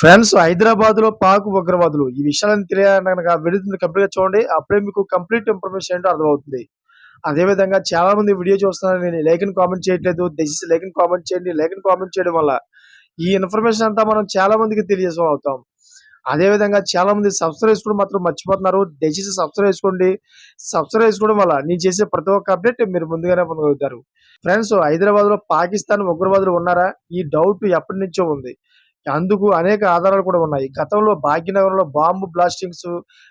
Friends హైదరాబాద్లో పాక్ ఉగ్రవాదులు ఈ విషయాలను తెలియాలని కనుక వీడియోని కంప్లీట్గా చూడండి. అప్పుడే మీకు కంప్లీట్ ఇన్ఫర్మేషన్ ఏంటో అర్థమవుతుంది. అదే విధంగా చాలా మంది వీడియో చూస్తున్నారు. నేను లైక్ కామెంట్ చేయట్లేదు. దయచేసి లైక్ కామెంట్ చేయండి. లైక్ కామెంట్ చేయడం వల్ల ఈ ఇన్ఫర్మేషన్ అంతా మనం చాలా మందికి తెలియజేసం అవుతాం అదే విధంగా చాలా మంది సబ్స్క్రైబ్ చేసుకోవడం మాత్రం మర్చిపోతున్నారు. దయచేసి సబ్స్క్రైబ్ చేసుకోండి. సబ్స్క్రైబ్ చేసుకోవడం వల్ల నేను చేసే ప్రతి ఒక్క అప్డేట్ మీరు ముందుగానే పొందగలుగుతారు. ఫ్రెండ్స్ హైదరాబాద్లో పాకిస్తాన్ ఉగ్రవాదులు ఉన్నారా? ఈ డౌట్ ఎప్పటి నుంచో ఉంది. అందుకు అనేక ఆధారాలు కూడా ఉన్నాయి. గతంలో భాగ్యనగరంలో బాంబు బ్లాస్టింగ్స్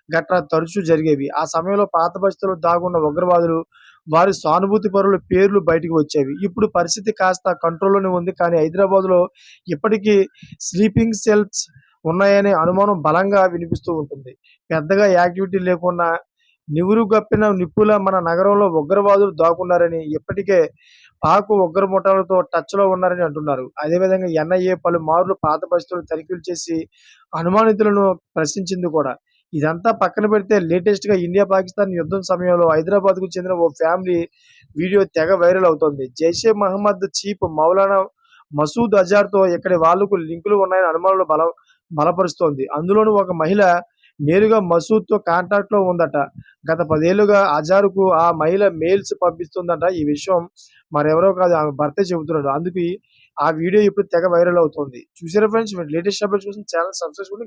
గట్రా తరచూ జరిగేవి. ఆ సమయంలో పాత బస్తీలో దాగున్న ఉగ్రవాదులు వారి సానుభూతి పరుల పేర్లు బయటకు వచ్చేవి. ఇప్పుడు పరిస్థితి కాస్త కంట్రోల్లోనే ఉంది. కానీ హైదరాబాద్లో ఇప్పటికీ స్లీపింగ్ సెల్స్ ఉన్నాయనే అనుమానం బలంగా వినిపిస్తూ ఉంటుంది. పెద్దగా యాక్టివిటీ లేకుండా నివురు గప్పిన నిప్పుల మన నగరంలో ఉగ్రవాదులు దాక్కున్నారని ఇప్పటికే పాకు ఉగ్ర ముఠాలతో టచ్లో ఉన్నారని అంటున్నారు. అదేవిధంగా ఎన్ఐఏ పలుమార్లు పాత బస్తీలు తనిఖీలు చేసి అనుమానితులను ప్రశ్నించింది కూడా. ఇదంతా పక్కన పెడితే లేటెస్ట్గా ఇండియా పాకిస్తాన్ యుద్ధం సమయంలో హైదరాబాద్కు చెందిన ఓ ఫ్యామిలీ వీడియో తెగ వైరల్ అవుతోంది. జైషే మహమ్మద్ చీఫ్ మౌలానా మసూద్ అజార్తో ఇక్కడి వాళ్ళకు లింకులు ఉన్నాయని అనుమానాలు బల బలపరుస్తోంది. అందులోనూ ఒక మహిళ నేరుగా మసూద్తో లో ఉందట. గత పదేళ్ళుగా అజార్కు ఆ మహిళ మెయిల్స్ పంపిస్తుందట. ఈ విషయం మరెవరో కాదు ఆమె భర్తే చెబుతున్నాడు. అందుకు ఆ వీడియో ఇప్పుడు తెగ వైరల్ అవుతోంది. చూసారా ఫ్రెండ్స్? లేటెస్ట్ అప్డేట్స్ కోసం ఛానల్ సబ్స్క్రైబ్ చేసుకోండి.